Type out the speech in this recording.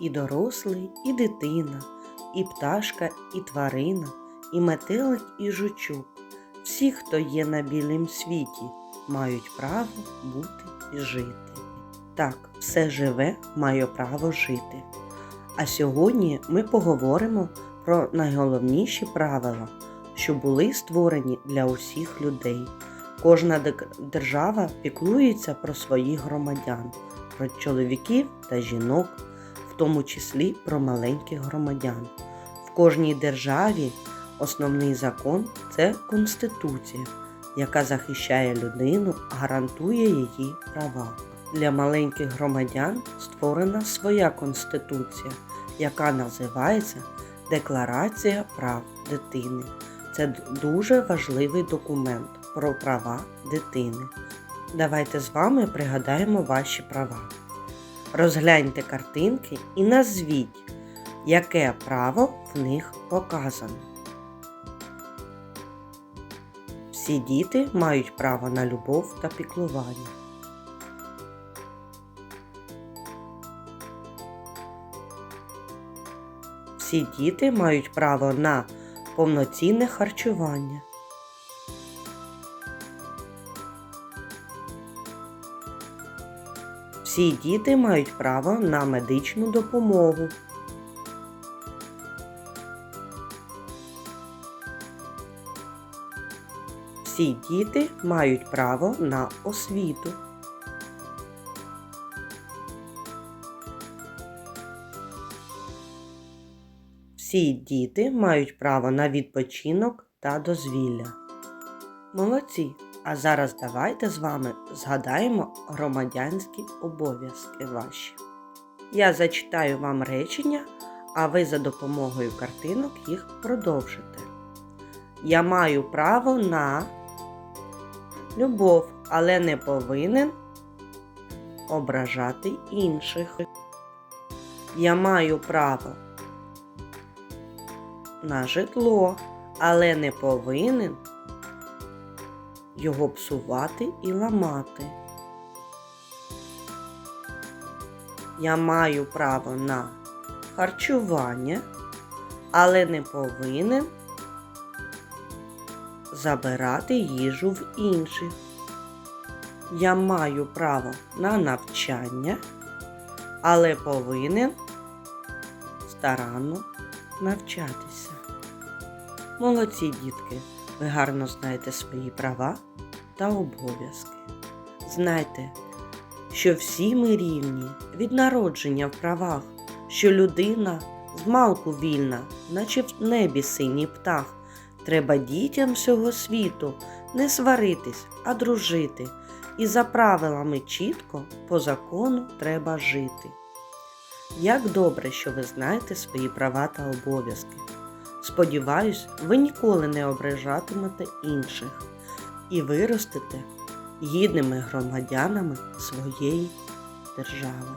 і дорослий, і дитина, і пташка, і тварина, і метелик, і жучок. Всі, хто є на білім світі, мають право бути і жити. Так, все живе має право жити. А сьогодні ми поговоримо про найголовніші правила, що були створені для усіх людей. Кожна держава піклується про своїх громадян, про чоловіків та жінок, тому числі про маленьких громадян. В кожній державі основний закон це Конституція, яка захищає людину, гарантує її права. Для маленьких громадян створена своя конституція, яка називається Декларація прав дитини. Це дуже важливий документ про права дитини. Давайте з вами пригадаємо ваші права. Розгляньте картинки і назвіть, яке право в них показано. Всі діти мають право на любов та піклування. Всі діти мають право на повноцінне харчування. Всі діти мають право на медичну допомогу. Всі діти мають право на освіту. Всі діти мають право на відпочинок та дозвілля. Молодці! А зараз давайте з вами згадаємо громадянські обов'язки ваші. Я зачитаю вам речення, а ви за допомогою картинок їх продовжите. Я маю право на любов, але не повинен ображати інших. Я маю право на житло, але не повинен його псувати і ламати. Я маю право на харчування, але не повинен забирати їжу в інших. Я маю право на навчання, але повинен старанно навчатися. Молодці дітки, ви гарно знаєте свої права та обов'язки. Знайте, що всі ми рівні від народження в правах, що людина змалку вільна, наче в небі синій птах. Треба дітям всього світу не сваритись, а дружити. І за правилами чітко по закону треба жити. Як добре, що ви знаєте свої права та обов'язки. Сподіваюсь, ви ніколи не ображатимете інших і виростете гідними громадянами своєї держави.